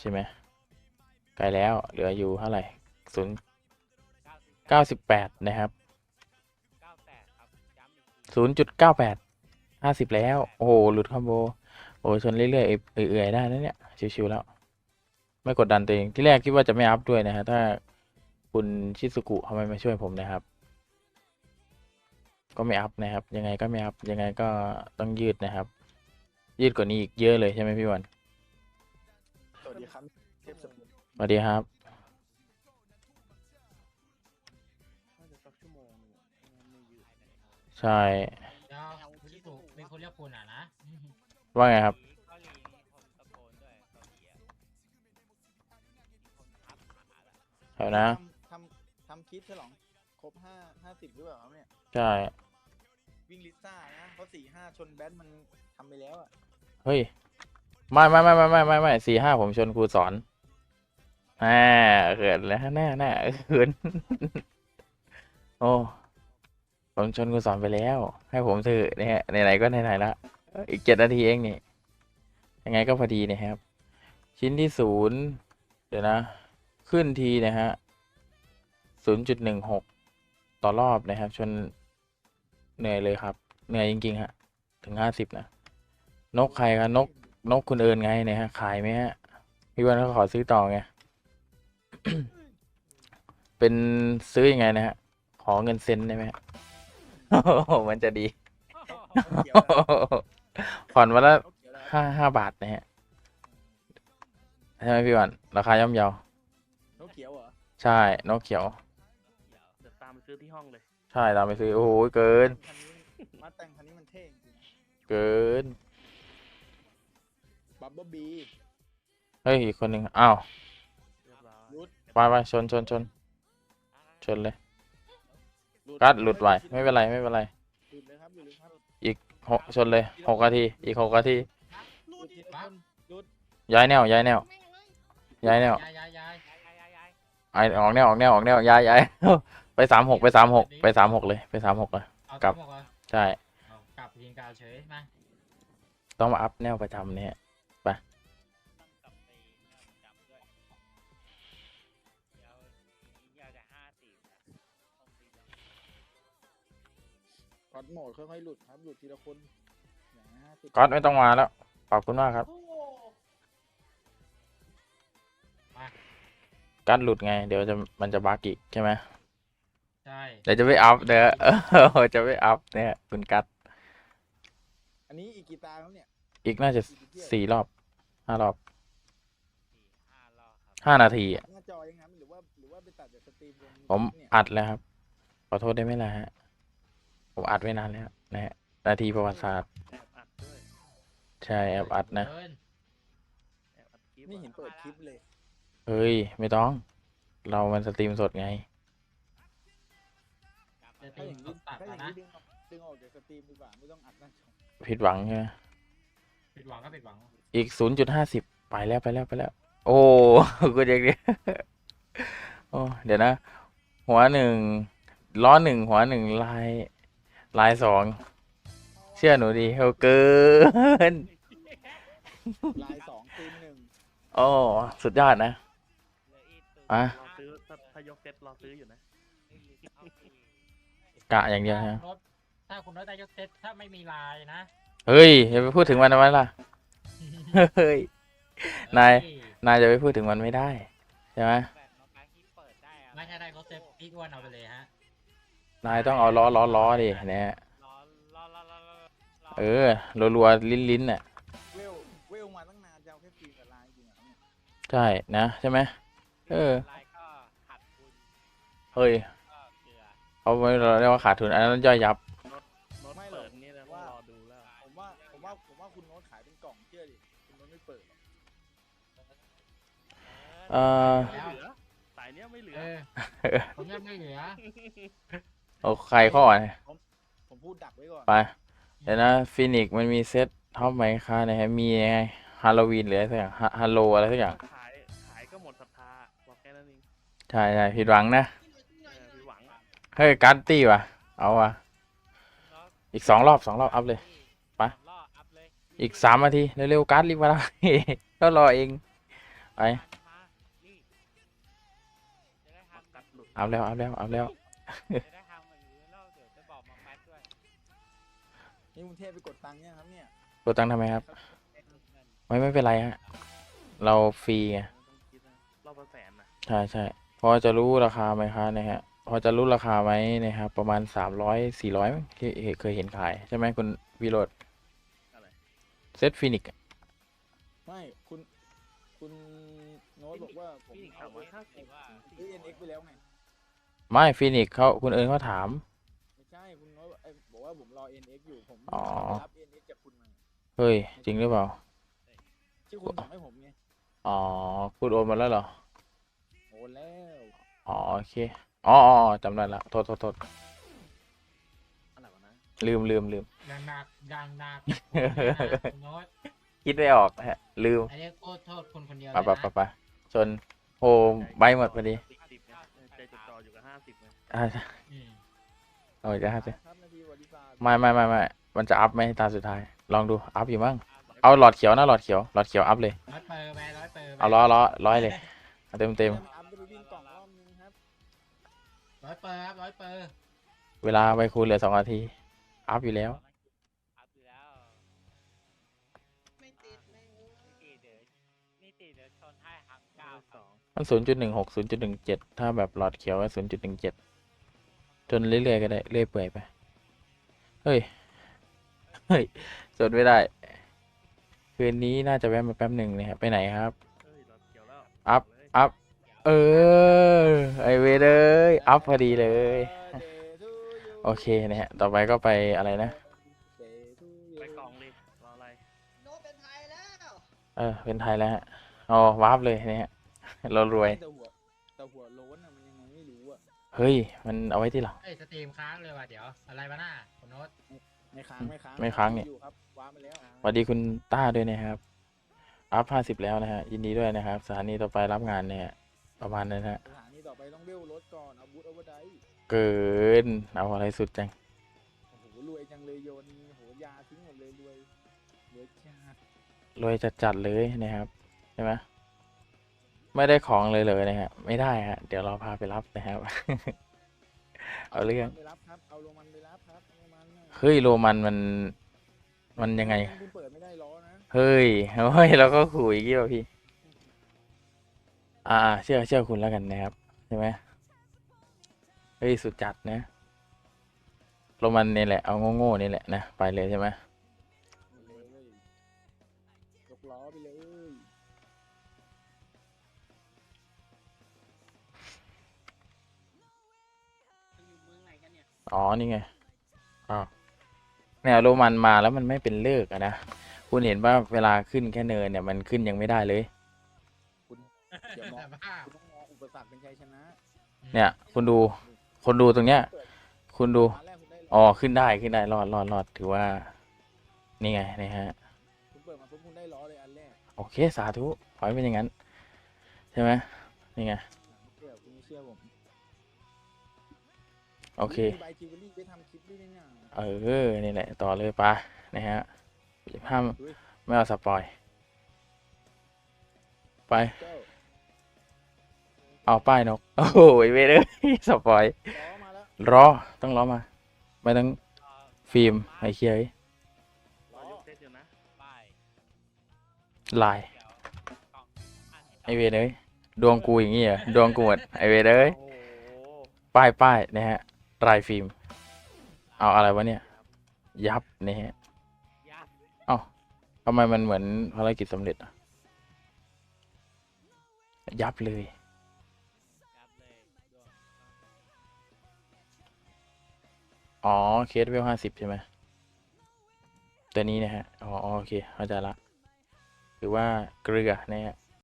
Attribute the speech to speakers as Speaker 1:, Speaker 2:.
Speaker 1: ใช่ไหมไกลแล้วเหลืออยู่เท่าไหร่ศูนย์เก้าสิบแปดนะครับศูนย์จุดเก้าแปดห้าสิบแล้ว โอ้โห หลุดคอมโบ โอ้ชนเรื่อยๆ เอื่อยๆ ได้นะเนี่ย ชิวๆ แล้ว ไม่กดดันตัวเอง ที่แรกคิดว่าจะไม่อัพด้วยนะฮะ ถ้าคุณชิซุกุเขาไมมาช่วยผมนะครับ ก็ไม่อัพนะครับ ยังไงก็ไม่อัพ ยังไงก็ต้องยืดนะครับ ยืดกว่านี้อีกเยอะเลยใช่ไหมพี่วัน
Speaker 2: ดีครับเทพสมุทร
Speaker 1: สวัสดีครับ
Speaker 2: น่าจะสักชั่วโมงหนึงอะไม่งั้นไม่ยืด
Speaker 1: ใช่
Speaker 3: เดี๋ยวพี่สุเป็นคนเรียกคุณอะนะ
Speaker 1: ว่าไงครับ
Speaker 4: เกาหลีนี่ผมตะโกนด้วยเกาหลีอะผมทับขาละ
Speaker 1: เดี๋ยวนะ
Speaker 2: ทำทำทำคลิปฉลองครบห้าห้าสิบหรือเปล่าครับเนี่ย
Speaker 1: ใช่
Speaker 2: วิ่งลิซ่านะ เพราะสี่ห้าชนแบทมันทำไปแล้วอะ
Speaker 1: เฮ้ย ไม่ไม่ไม่ไม่ไม่ไม่ไม่สี่ห้าผมชนครูสอนแน่เขินแล้วแน่แน่เขินโอ้ผมชนครูสอนไปแล้ว ให้ผมเถอเนี่ยไหนๆก็ไหนๆละอีกเจ็ดนาทีเองนี่ยังไงก็พอดีนะครับ ชิ้นที่ศูนย์เดี๋ยวนะ ขึ้นทีนะฮะศูนย์จุดหนึ่งหกต่อรอบนะครับ ชนเหนื่อยเลยครับ เหนื่อยจริงๆฮะถึงห้าสิบนะ นกใครครับนก นกคุณเอิญไงเนี่ยฮะขายไหมฮะพี่วันเขาขอซื้อต่อไง เป็นซื้อยังไงนะฮะ ขอเงินเซ็นได้ไหมฮะโอ้โหมันจะดี
Speaker 2: นกเขียวแล้ว
Speaker 1: ผ่อนวันละ
Speaker 2: นกเขียวแล้ว
Speaker 1: ห้าห้าบาทนะฮะใช่ไหมพี่วันราคาย่อมเยา
Speaker 2: นกเขียวเหรอ
Speaker 1: ใช่นกเขียว
Speaker 5: เดี๋ยวตามไปซื้อที่ห้องเลย
Speaker 1: ใช่ตามไปซื้อโอ้โหเกิน
Speaker 2: คันนี้มาแต่งคันนี้มันเท่จริง
Speaker 1: เกิน
Speaker 2: บับเบิ้ลบี
Speaker 1: เฮ้ยอีกคนหนึ่งอ้าว
Speaker 5: เรียบร้อย
Speaker 2: รุด
Speaker 1: ไปไปชนชนชนชนเลยกัดหลุดไว้ไม่เป็นไรไม่เป็นไร
Speaker 2: หลุดเลยครับหลุดเลยครับ
Speaker 1: หกชนเลยหกนาทีอีกหกนาที
Speaker 2: หลุดทีละคนหลุด
Speaker 1: ย้ายแนวย้ายแนวย้ายแนว
Speaker 3: ย้ายย้ายย้าย
Speaker 4: ย้ายย้ายย้ายย้าย
Speaker 1: ไอออกแนวออกแนวออกแนวย้ายย้ายไปสามหกไปสามหกไปสามหกเลยไปสามหกเลย
Speaker 3: เอา
Speaker 1: กลับ
Speaker 3: ทั้งหมดเลย
Speaker 1: ใช่
Speaker 3: เอากลับยิงกาวเฉยมา
Speaker 1: ต้องมาอัพแนวประจำเนี่ย
Speaker 4: อด
Speaker 2: โหมดค่อยๆหลุดครับหลุดทีละคนอย่างห้าสิบ
Speaker 1: ก๊อตไม่ต้องมาแล้ว ขอบคุณมากครับ ก๊อตหลุดไง เดี๋ยวจะมันจะบักอีกใช่ไหม
Speaker 3: ใช่
Speaker 1: เดี๋ยวจะไม่อัพเด้อเออจะไม่อัพเนี่ยคุณกัต
Speaker 2: อันนี้อีกกี่ตาครับเนี่ย
Speaker 1: อีกน่าจะสี่รอบห้ารอบ
Speaker 4: สี่ห้ารอบ
Speaker 1: ห้านาทีอะ
Speaker 2: หน้าจอยังครับหรือว่าหรือว่าไปตัดจากสตรีมลง
Speaker 1: ผม
Speaker 2: เนี่ย
Speaker 1: อัดแล้วครับ ขอโทษได้ไหมล่ะฮะ ผมอัดไว้นานแล้วนะฮะนาทีประวัติศาสตร์
Speaker 5: แอบอัดด้วย
Speaker 1: ใช่แอบอัดนะ
Speaker 3: เกิน
Speaker 5: แอบอัดคลิป
Speaker 2: ไม่เห็น
Speaker 5: อะ
Speaker 2: เปิดคลิปเลย
Speaker 1: เฮ้ย ไม่ต้อง เรามันสตรีมสดไง
Speaker 3: จะ
Speaker 2: ถ้า
Speaker 3: ตี
Speaker 2: อย่าง
Speaker 3: ส
Speaker 2: นี้
Speaker 3: ดตัด
Speaker 2: ถ้าอ
Speaker 3: แล้ว
Speaker 2: ย่าง
Speaker 3: นะ
Speaker 2: นี้ดึงออกดึงออกจากสตรีมดีกว่าไม่ต้องอัดหน้าจอ
Speaker 1: ผิดหวังใช่ไหม
Speaker 3: ผิดหวังก็ผิดหวัง
Speaker 1: อีกศูนย์จุดห้าสิบไปแล้วไปแล้วไปแล้ว โอ้ กูเด็กเนี่ยโอ้ เดี๋ยวนะ หัวหนึ่งล้อหนึ่งหัวหนึ่งลาย ลายสอง เชื่อหนูดีเขาเกิน
Speaker 2: ลายสองตีมหนึ่ง
Speaker 1: โอ้สุดยอดนะ
Speaker 4: เหลืออีกตัว
Speaker 1: อะ
Speaker 5: รอซื้อถ้าถ้ายกเซ็ตรอซื้ออยู่นะ
Speaker 4: เอาอีก
Speaker 1: กะอย่างเดียว
Speaker 3: ถ้า
Speaker 1: ฮะ
Speaker 3: คุณรถถ้าคุณรถได้ยกเซตถ้าไม่มีลายนะ
Speaker 1: เฮ้ยอย่าไปพูดถึงมันทำไมล่ะเฮ้ยนาย
Speaker 3: เอ้ย
Speaker 1: นายจะไปพูดถึงมันไม่ได้ใช่ไหม
Speaker 4: แบบน้องการที่เปิดได้อะ
Speaker 3: ไม่ใช่ได้รถเซตพี่อ้วนเอาไปเลยฮะ
Speaker 1: นายต้องเอาล้อล้อล้อดิเนี่ย
Speaker 4: รอรอรอรอรอรอ
Speaker 1: เออรัวๆลิ้นลิ้นๆน่ะ
Speaker 2: เวลเวลมาตั้งนานจะเอาแค่ตีมกับลายจริงเหรอครับเนี่ย
Speaker 1: ใช่นะใช่ไหมเออ
Speaker 4: ลายก็ขาดทุน
Speaker 1: เฮ้ย
Speaker 4: ก็เกลือ
Speaker 1: เขาไม่เราเรียกว่าขาดทุนอันนั้นย่อยยับ
Speaker 5: รถเปิดนี่นะต้องรอดูแล้ว
Speaker 2: ผมว่าผมว่าผมว่าคุณโน้ตขายเป็นกล่องเชื่อดิคุณโน้ตไม่เปิดหรอก
Speaker 1: เอ่อ
Speaker 5: ไม่เหลือสายเนี้ยไม่เหลือ
Speaker 3: เออผมยังไม่เหลือ
Speaker 1: เอาใครข้ออะ
Speaker 2: ผมพูดดักไว้ก่อน
Speaker 1: ไปเดี๋ยวนะฟินิกมันมีเซตท็อปไหมคะเนี่ยฮะมีไงฮาโลวีนหรืออะไรสักอย่างฮัลโลอะไรสักอย่าง
Speaker 5: ขายขายก็หมดศรัทธาบอกแค่นั้นเอง
Speaker 1: ใช่ใช่ผิดหวังนะ
Speaker 5: เออพี่หวังอะ
Speaker 1: เฮ้ยการ์ตี้ว่ะ เอาว่ะ อีกสองรอบสองรอบอัพเลย ไป
Speaker 4: รอบอัพเลย
Speaker 1: อีกสามนาที เร็วๆการ์ดรีบมาแล้วก็รอเอง ไป
Speaker 4: มานี่จะได้
Speaker 5: ปัก
Speaker 4: ทำ
Speaker 5: กัดหลุด
Speaker 1: อัพแล้วอัพแล้วอัพแล้ว
Speaker 4: จะได้ทำเหมื นี่ก
Speaker 2: รุงเทพไปกดตังค์เนี่ยครับเนี่ย
Speaker 1: กดตังค์ทำไมครับ
Speaker 4: เงิน
Speaker 1: ไม่ไม่เป็นไรฮะ เราฟรีไง
Speaker 5: ไม่ต้องคิดนะรอบละแสนนะ
Speaker 1: ใช่ใช่พอจะรู้ราคาไหมคะนะฮะ พอจะรู้ราคาไหมนะครับประมาณสามร้อยสี่ร้อยที่เคยเห็นขาย ใช่ไหมคุณวิโรด
Speaker 5: อะไร
Speaker 1: เซตฟินิก
Speaker 2: ไม่คุณคุณโน้ตบอกว่าผม
Speaker 5: พี่หนิง
Speaker 2: เอา
Speaker 5: สามร้อยห้าสิบ
Speaker 2: ซื้อ NX ไปแล้วไง
Speaker 1: ไม่ฟินิกเขาคุณเอิญเขาถาม
Speaker 2: ไม่ ว่าผมรอ NX อยู่ผม
Speaker 1: อ๋อ
Speaker 2: ไปรับ NX จากคุณมา
Speaker 1: เฮ้ย จริงหรือเปล่า
Speaker 2: ที่คุณส่งให้ผมไง
Speaker 1: อ๋อ คุณโอนมาแล้วเหรอ
Speaker 2: โอนแล้ว
Speaker 1: อ๋อ โอเค อ๋ออ๋ออ๋อจำได้ละ โทษโทษโทษ
Speaker 5: อะไรวะนะ
Speaker 1: ลืมลืมลืม
Speaker 3: ดังหนักดังหนักคุณโน้ต
Speaker 1: คิดไม่ออกฮะ ลืม
Speaker 3: อันนี้โทษโทษคุณคนเดียว
Speaker 1: ไป
Speaker 3: เลย
Speaker 1: ไปไป
Speaker 3: นะ
Speaker 1: ไปชนโหใบหมดพอดี
Speaker 5: สิบสิบเนี่ยใจจดจ่ออยู่กับห้าสิบเนี่ย
Speaker 1: อ่า
Speaker 3: อืม
Speaker 1: เอาอีกแล้วครับ
Speaker 2: ครั
Speaker 1: ไม่ไม่ไม่ไม่มันจะอัพไหมตาสุดท้าย ลองดู อัพอยู่มั้ง เอาหลอดเขียวนะหลอดเขียว หลอดเขียวอัพเลย
Speaker 3: ร้อยเปอร์ไปร้อยเปอร์ไป
Speaker 1: เอาล้อล้อร้อยเลยเอาเต็มเต็ม
Speaker 2: ให้นอัพไปวิ่งกล่องรอบนึงครับ
Speaker 3: ร้อยเปอร์ครับร้อยเปอร์
Speaker 1: เวลาไปคูณเหลือสองนาที อัพอยู่แล้ว
Speaker 4: อัพอยู่แล้ว
Speaker 6: ไม่ติดแม่งเอ้ย
Speaker 4: นี่ตีเดี๋ยวนี่ตีเดี๋ยวชนให้หัง
Speaker 5: เก้า
Speaker 4: เก้า
Speaker 5: สอง
Speaker 1: มันศูนย์จุดหนึ่งหกศูนย์จุดหนึ่งเจ็ดถ้าแบบหลอดเขียวก็ศูนย์จุดหนึ่งเจ็ดจนเรื่อยๆก็ได้เรื่อยเปื่อยไป เฮ้ย เฮ้ย จดไม่ได้ คืนนี้น่าจะแวะมาแป๊บหนึ่งนะครับ ไปไหนครับ
Speaker 5: เอ้ยรถเกี่ยวแล้ว
Speaker 1: อัพ
Speaker 5: เลย
Speaker 1: อัพ เออ ไอเวเดยอัพพอดีเลย โอเคนะฮะ ต่อไปก็ไปอะไรนะ
Speaker 5: ไปกล่องเลยรออะไร
Speaker 6: โน้ตเป็นไทยแล้ว
Speaker 1: เออ เป็นไทยแล้วฮะ อ๋อ วาร์ปเลยนะฮะ เรารวย
Speaker 2: แต่หัวแต่หัวโล้
Speaker 1: เฮ้ย มันเอาไว้ที่หลัง
Speaker 3: เอ้ยสตรีมค้างเลยว่ะเดี๋ยวอะไรวะหน้าคุณโน้ต
Speaker 2: ไม่ค้างไม่ค้าง
Speaker 1: ไม่ค้างเนี่ย
Speaker 2: อยู่ครับว้าไปแล้ว
Speaker 1: สวัสดีคุณต้าด้วยนะครับ อัพห้าสิบแล้วนะฮะ ยินดีด้วยนะครับ สถานีต่อไปรับงานเนี่ย ประมาณนั้นฮะ
Speaker 2: สถานีต่อไปต้องเวลรถก่อนเอาบูทโอเวอร์ได
Speaker 1: เกิน เอาอะไรสุดจัง
Speaker 2: โอ้โหรวยจังเลยโยนโหยาทิ้งหมดเลยรวยรวยจ้าร
Speaker 1: วยจัดๆเลยนะครับ ใช่ไหม ไม่ได้ของเลยเลยนะฮะไม่ได้ฮะเดี๋ยวเราพาไปรับนะครับ เอาเรื่อง
Speaker 2: ไปรับครับเอาโรมันไปรับครับโรมันน่ะ
Speaker 1: เฮ้ยโรมันมันมันยังไง
Speaker 2: คุณเปิดไม่ได้ล้อนะ
Speaker 1: เฮ้ยเฮ้ยเราก็ขู่อีกทีว่ะพี่ อ่า เชื่อเชื่อคุณแล้วกันนะครับใช่ไหมเฮ้ยสุดจัดนะโรมันนี่แหละเอาโง่ๆนี่แหละนะไปเลยใช่ไหม
Speaker 2: อ๋
Speaker 6: อ นี่
Speaker 1: ไง อ้าวเนี่ยโรมันมาแล้วมันไม่เป็นเลิกอะนะ คุณเห็นว่าเวลาขึ้นแค่เนินเนี่ยมันขึ้นยังไม่ได้เลย
Speaker 2: เดี๋ยวมอง
Speaker 3: แต่บ้า
Speaker 2: คุณต้องมองอุปสรรคเป็นชัยชนะ
Speaker 1: เนี่ย คุณดู คนดูตรงเนี้ย
Speaker 2: เปิด
Speaker 1: คุณดู
Speaker 2: ร้านแรกคุณได้
Speaker 1: อ๋อ ขึ้นได้ขึ้นได้รอดรอดรอดถือว่า นี่ไงนะฮะ
Speaker 2: คุณเปิดมาปุ๊บคุณได้ล้อเลยอันแรก
Speaker 1: โอเค สาธุขอให้เป็นอย่างนั้น ใช่ไหมนี่ไง โอเค
Speaker 2: มีใบจิวเวลรี่ไปทำคลิปด้วยเนี่ย
Speaker 1: เออ นี่แหละ ต่อเลยปะนะฮะห้าม
Speaker 2: อุ๊ย
Speaker 1: ไม่เอาสปอย ไป
Speaker 2: เจ้า
Speaker 1: เอาป้ายนก โอ้โหเวยเลยสปอย
Speaker 2: ล้อมาแล้ว
Speaker 1: รอ ต้องรอมา ไม่ต้องฟิล์มไอ้เคียไอ้
Speaker 5: รอยกเซตอยู่นะ
Speaker 4: ป้าย
Speaker 1: ลาย
Speaker 4: เดี๋ยวกล่องอัน
Speaker 1: ไอเวยเลยดวงกูอย่างงี้เหรอ ดวงกูหมดไอเวยเลย
Speaker 5: โอ้โห
Speaker 1: ป้ายป้ายนะฮะ ลายฟิล์ม เอาอะไรวะเนี่ย ยับนะฮะ
Speaker 4: ยับ
Speaker 1: ทำไมมันเหมือนภารกิจสำเร็จอะยับเลย
Speaker 4: ยับเลยดวง
Speaker 1: อ๋อ เคสเวลห้าสิบใช่ไหมตัวนี้นะฮะ อ๋อ โอเค เข้าใจละถือว่าเกลือนะฮะ